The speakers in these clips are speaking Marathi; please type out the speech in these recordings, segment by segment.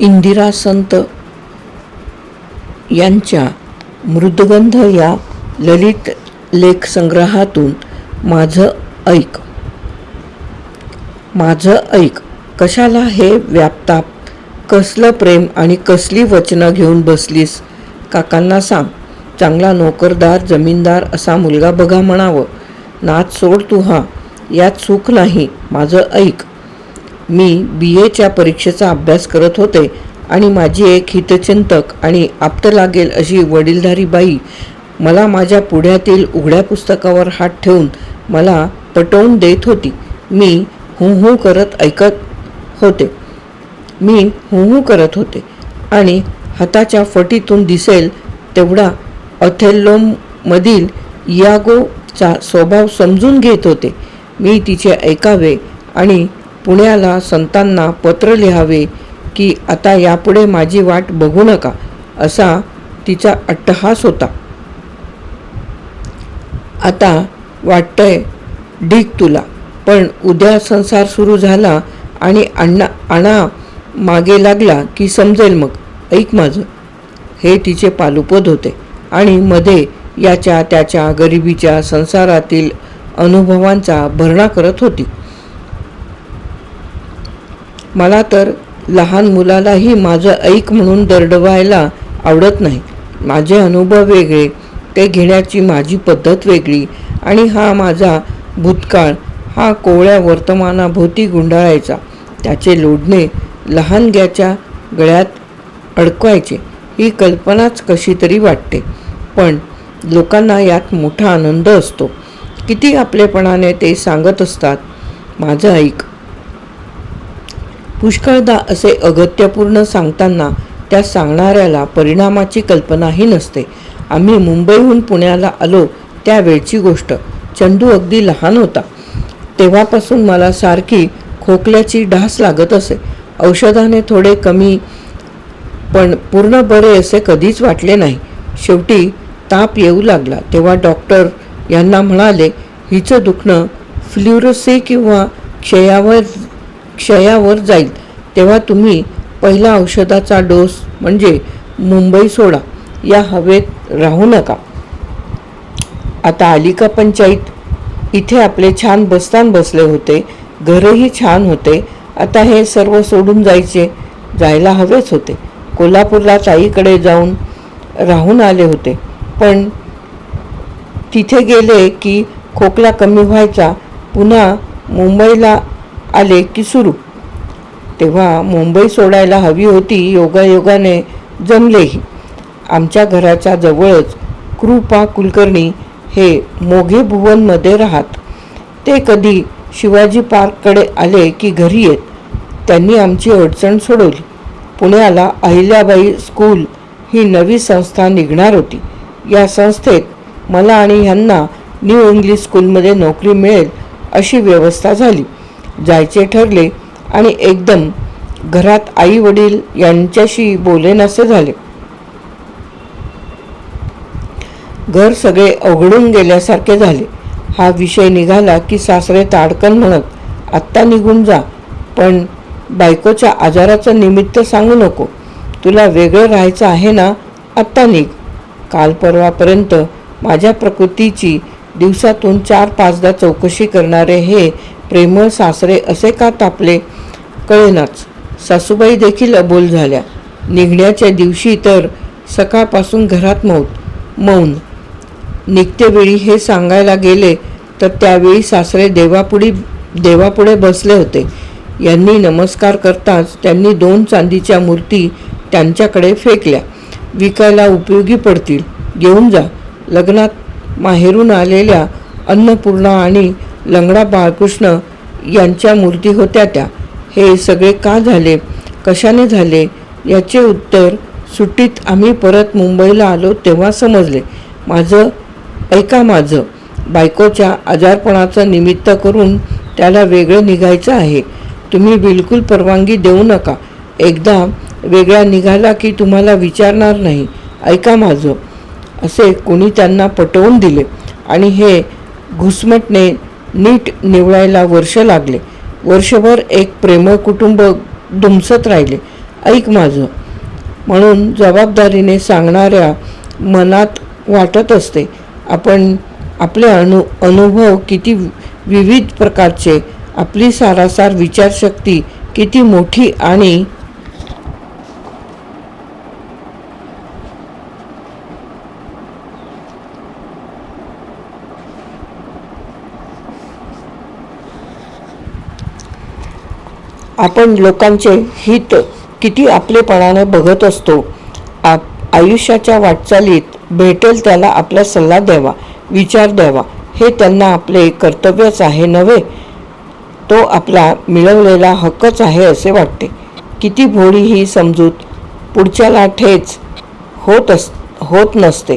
इंदिरा संत यांच्या मृदगंध या ललित लेख संग्रहातून माझं ऐक. माझं ऐक. कशाला हे व्यापताप? कसलं प्रेम आणि कसली वचनं घेऊन बसलीस? काकांना सांग. चांगला नोकरदार जमीनदार असा मुलगा बघा म्हणावं. नाच सोड तू हा. यात सुख नाही. माझं ऐक. मी बी. एच्या परीक्षेचा अभ्यास करत होते आणि माझी एक हितचिंतक आणि आप्त लागेल अशी वडीलधारी बाई मला माझ्या पुढ्यातील उघड्या पुस्तकावर हात ठेवून मला पटवून देत होती. मी हू हू करत ऐकत होते. मी हू हू करत होते आणि हाताच्या फटीतून दिसेल तेवढा अथेल्लोममधील यागोचा स्वभाव समजून घेत होते. मी तिचे ऐकावे आणि पुण्याला संतांना पत्र लिहावे की आता यापुढे माझी वाट बघू नका असा तिचा अट्टहास होता. आता वाटतंय ढीक तुला पण उद्या संसार सुरू झाला आणि अण्णा आणा मागे लागला की समजेल मग. ऐक माझं. हे तिचे पालुपद होते आणि मध्ये याच्या त्याच्या गरिबीच्या संसारातील अनुभवांचा भरणा करत होती. मला तर लहान मुलालाही माझं ऐक म्हणून दरडवायला आवडत नाही. माझे अनुभव वेगळे ते घेण्याची माझी पद्धत वेगळी आणि हा माझा भूतकाळ हा कोवळ्या वर्तमानाभोवती गुंडाळायचा. त्याचे लोढणे लहानग्याच्या गळ्यात अडकवायचे ही कल्पनाच कशी तरी वाटते. पण लोकांना यात मोठा आनंद असतो. किती आपलेपणाने ते सांगत असतात? माझं ऐक. पुष्कळदा असे अगत्यपूर्ण सांगताना त्या सांगणाऱ्याला परिणामाची कल्पनाही नसते. आम्ही मुंबईहून पुण्याला आलो त्यावेळची गोष्ट. चंदू अगदी लहान होता. तेव्हापासून मला सारखी खोकल्याची ढास लागत असे. औषधाने थोडे कमी पण पूर्ण बरे असे कधीच वाटले नाही. शेवटी ताप येऊ लागला. तेव्हा डॉक्टर यांना म्हणाले हिचं दुखणं फ्ल्युरोसी किंवा क्षयावर क्षयावर जाईल. तेव्हा तुम्ही पहिला औषधाचा डोस म्हणजे मुंबई सोडा. या हवेत राहू नका. आता आलिका पंचायत इथे आपले छान बस्तान बसले होते. घरही छान होते. आता हे सर्व सोडून जायचे जायला हवेच होते. कोल्हापूरला ताईकडे जाऊन राहून आले होते. पण तिथे गेले की खोकला कमी व्हायचा. पुन्हा मुंबईला आले की सुरू. तेव्हा मुंबई सोडायला हवी होती योगायोगाने जमलेही. आमच्या घराच्या जवळच कृपा कुलकर्णी हे मोघे भुवनमध्ये राहत. ते कधी शिवाजी पार्ककडे आले की घरी येत. त्यांनी आमची अडचण सोडवली. पुण्याला अहिल्याबाई स्कूल ही नवी संस्था निघणार होती. या संस्थेत मला आणि ह्यांना न्यू इंग्लिश स्कूलमध्ये नोकरी मिळेल अशी व्यवस्था झाली. जायचे ठरले आणि एकदम घरात आई वडील यांच्याशी बोलेनासे झाले. घर सगळे अवघडून गेल्यासारखे झाले. हा विषय निघाला की सासरे ताडकन म्हणत आत्ता निघून जा पण बायकोच्या आजाराचं निमित्त सांगू नको. तुला वेगळं राहायचं आहे ना आत्ता निघ. काल परवापर्यंत माझ्या प्रकृतीची दिवसातून चार पाचदा चौकशी करणारे हे प्रेमळ सासरे असे का तापले? कळेनाच. सासूबाई देखील अबोल झाल्या. निघण्याच्या दिवशी तर सकाळपासून घरात मौत मौन. निघतेवेळी हे सांगायला गेले तर त्यावेळी सासरे देवापुढी देवापुढे बसले होते. यांनी नमस्कार करताच त्यांनी दोन चांदीच्या मूर्ती त्यांच्याकडे फेकल्या. विकायला उपयोगी पडतील. घेऊन जा. लग्नात माहेरून आलेल्या अन्नपूर्णा आणि लंगडा बाळकृष्ण यांच्या मूर्ती होत्या त्या. हे सगळे का झाले? कशाने झाले? याचे उत्तर सुट्टीत आम्ही परत मुंबईला आलो तेव्हा समजले. माझं ऐका माझं बायकोच्या आजारपणाचं निमित्त करून त्याला वेगळं निघायचं आहे. तुम्ही बिलकुल परवानगी देऊ नका. एकदा वेगळा निघाला की तुम्हाला विचारणार नाही. ऐका माझं असे कोणी त्यांना पटवून दिले. आणि हे घुसमटणे नीट निवडायला वर्ष लागले. वर्षभर एक प्रेमळ कुटुंब दुमसत राहिले. ऐक माझं. म्हणून जबाबदारीने सांगणाऱ्या मनात वाटत असते आपण आपले अनु अनुभव किती विविध प्रकारचे आपली सारासार विचारशक्ती किती मोठी आणि आपण लोकांचे हित किती आपलेपणाने बघत असतो आप आयुष्याच्या वाटचालीत भेटेल त्याला आपला सल्ला द्यावा विचार द्यावा. हे त्यांना आपले कर्तव्यच आहे नव्हे? तो आपला मिळवलेला हक्कच आहे असे वाटते. किती भोळी ही समजूत पुढच्याला ठेच होत अस होत नसते.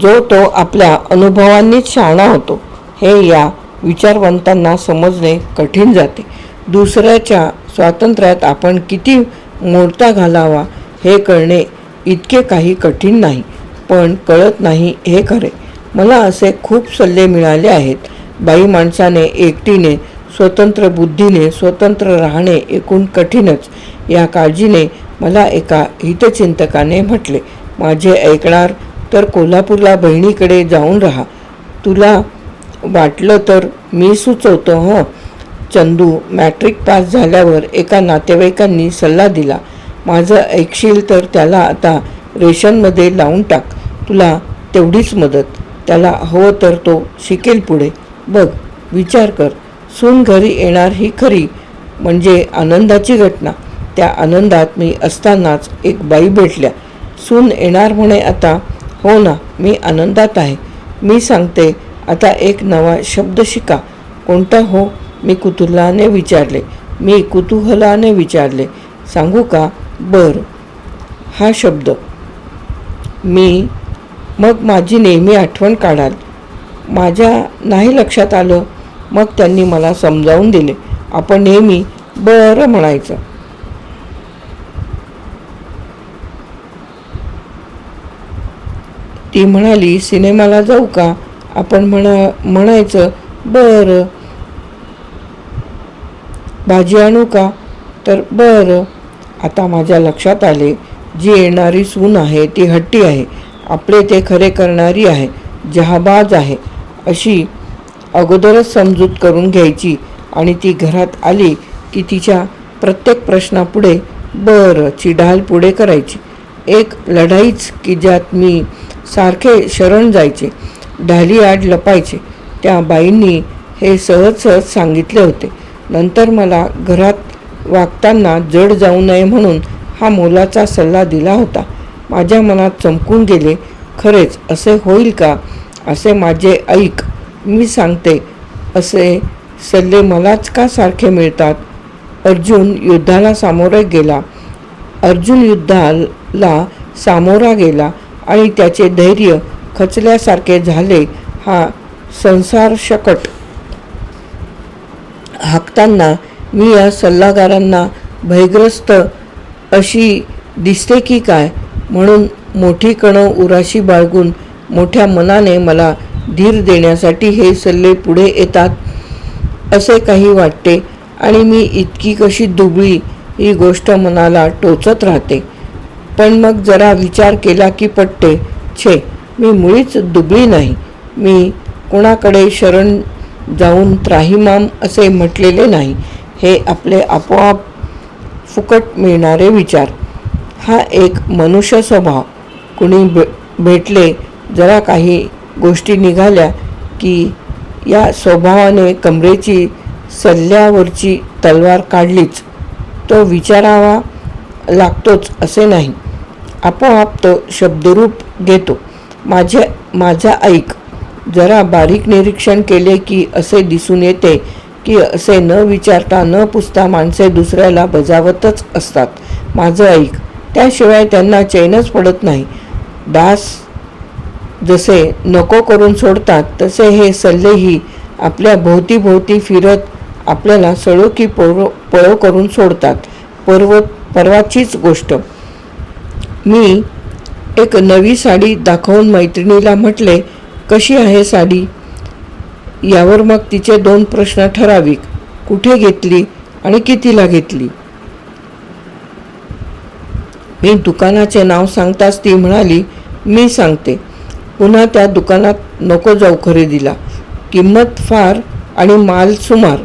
जो तो आपल्या अनुभवांनीच शहाणा होतो हे या विचारवंतांना समजणे कठीण जाते. दुसऱ्याच्या स्वातंत्र्यात आपण किती मोडता घालावा हे कळणे इतके काही कठीण नाही पण कळत नाही हे खरे. मला असे खूप सल्ले मिळाले आहेत. बाई माणसाने एकटीने स्वतंत्र बुद्धीने स्वतंत्र राहणे एकूण कठीणच. या काळजीने मला एका हितचिंतकाने म्हटले माझे ऐकणार तर कोल्हापूरला बहिणीकडे जाऊन राहा. तुला वाटलं तर मी सुचवतो हं. चंदू मॅट्रिक पास झाल्यावर एका नातेवाईकांनी सल्ला दिला माझं ऐकशील तर त्याला आता रेशनमध्ये लावून टाक तुला तेवढीच मदत त्याला हवं तर तो शिकेल पुढे बघ विचार कर सून घरी येणार ही खरी म्हणजे आनंदाची घटना. त्या आनंदात मी असतानाच एक बाई भेटल्या सून येणार म्हणे आता हो ना मी आनंदात आहे मी सांगते आता एक नवा शब्द शिका कोणता हो? मी कुतूहलाने विचारले. मी कुतूहलाने विचारले सांगू का? बर. हा शब्द. मी मग माझी नेहमी आठवण काढाल. माझ्या नाही लक्षात आलं मग त्यांनी मला समजावून दिले. आपण नेहमी बरं म्हणायचं. ती म्हणाली सिनेमाला जाऊ का? आपण म्हणा म्हणायचं बरं. भाजी आणू का? तर बरं. आता माझ्या लक्षात आले जी येणारी सून आहे ती हट्टी आहे. आपले ते खरे करणारी आहे जहाबाज आहे. अशी अगोदरच समजूत करून घ्यायची आणि ती घरात आली की तिच्या प्रत्येक प्रश्नापुढे बरं चिढाल पुढे करायची. एक लढाईच की ज्यात मी सारखे शरण जायचे ढाली आड लपायचे. त्या बाईंनी हे सहज सहज सांगितले होते. नंतर मला घरात वागताना जड जाऊ नये म्हणून हा मोलाचा सल्ला दिला होता. माझ्या मनात चमकून गेले खरेच असे होईल का? असे माझे ऐक मी सांगते. असे सल्ले मलाच का सारखे मिळतात? अर्जुन युद्धाला सामोरे गेला. अर्जुन युद्धाला सामोरा गेला आणि त्याचे धैर्य खचल्यासारखे झाले. हा संसार शकट हाकताना मी या सल्लागारांना भयग्रस्त अशी दिसते की काय? म्हणून मोठी कणं उराशी बाळगून मोठ्या मनाने मला धीर देण्यासाठी हे सल्ले पुढे येतात असे काही वाटते आणि मी इतकी कशी दुबळी ही गोष्ट मनाला टोचत राहते. पण मग जरा विचार केला की पटते छे मी मुळीच दुबळी नाही. मी कोणाकडे शरण जाऊन त्राहिमाम असे म्हटलेले नाही. हे आपले आपोआप फुकट मिळणारे विचार. हा एक मनुष्य स्वभाव. कुणी भे भेटले जरा काही गोष्टी निघाल्या की या स्वभावाने कमरेची सल्ल्यावरची तलवार काढलीच. तो विचारावा लागतोच असे नाही. आपोआप तो शब्दरूप घेतो. माझे माझा ऐक जरा बारीक निरीक्षण केले की असे दिसून येते की असे न विचारता न पुसता माणसे दुसऱ्याला बजावतच असतात. माझं ऐक त्याशिवाय त्यांना चैनच पडत नाही. दास जसे नको करून सोडतात तसे हे सल्लेही आपल्या भोवतीभोवती फिरत आपल्याला सळो की पळो पळो करून सोडतात. पर्व परवाचीच गोष्ट. मी एक नवी साडी दाखवून मैत्रिणीला म्हटले कशी आहे साडी? यावर मग तिचे दोन प्रश्न ठराविक. कुठे घेतली आणि कितीला घेतली? मी दुकानाचे नाव सांगताच ती म्हणाली मी सांगते. पुन्हा त्या दुकानात नको जाऊ खरेदीला. किंमत फार आणि माल सुमार.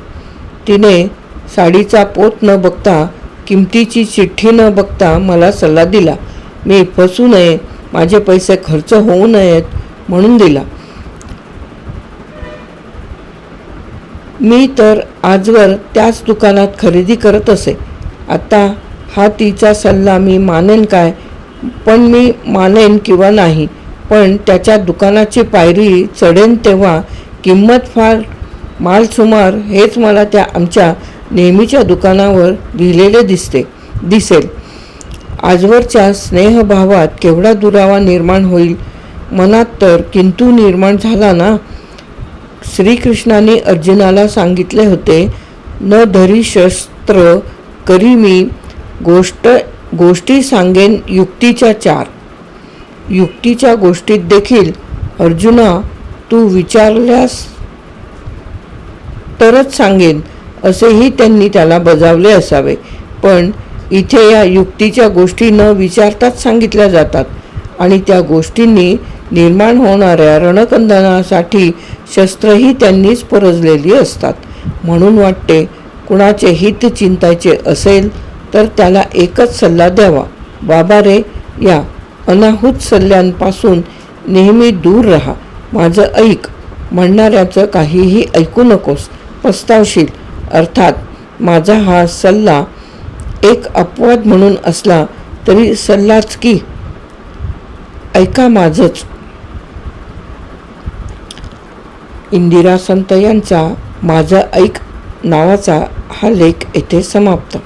तिने साडीचा पोत न बघता किमतीची चिठ्ठी न बघता मला सल्ला दिला. मी फसू नये. माझे पैसे खर्च होऊ नयेत. म्हणून दिला. मी तर आजवर त्याच दुकानात खरेदी करत असे. आता हा तिचा सल्ला मी मानेन काय? पण मी मानेन किंवा नाही पण त्याच्या दुकानाची पायरी चढेन तेव्हा किंमत फार माल सुमार हेच मला त्या आमच्या नेहमीच्या दुकानावर लिहिलेले दिसते दिसेल. आजवरच्या स्नेहभावात केवढा दुरावा निर्माण होईल मनात तर किंतू निर्माण झाला ना? श्रीकृष्णाने अर्जुनाला सांगितले होते न धरी शस्त्र करी मी गोष्ट गोष्टी सांगेन युक्तीच्या चार. युक्तीच्या गोष्टीत देखील अर्जुना तू विचारल्यास तरच सांगेन असेही त्यांनी त्याला बजावले असावे. पण इथे या युक्तीच्या गोष्टी न विचारताच सांगितल्या जातात आणि त्या गोष्टींनी निर्माण होणाऱ्या रणकंदनासाठी शस्त्रही त्यांनीच परजलेली असतात. म्हणून वाटते कुणाचे हित चिंतायचे असेल तर त्याला एकच सल्ला द्यावा. बाबा रे या अनाहूत सल्ल्यांपासून नेहमी दूर राहा. माझं ऐक. म्हणणाऱ्याचं काहीही ऐकू नकोस. पस्तावशील. अर्थात माझा हा सल्ला एक अपवाद म्हणून असला तरी सल्लाच की. ऐका माझंच. इंदिरा संत यांचा माझं ऐक नावाचा हा लेख येथे समाप्त.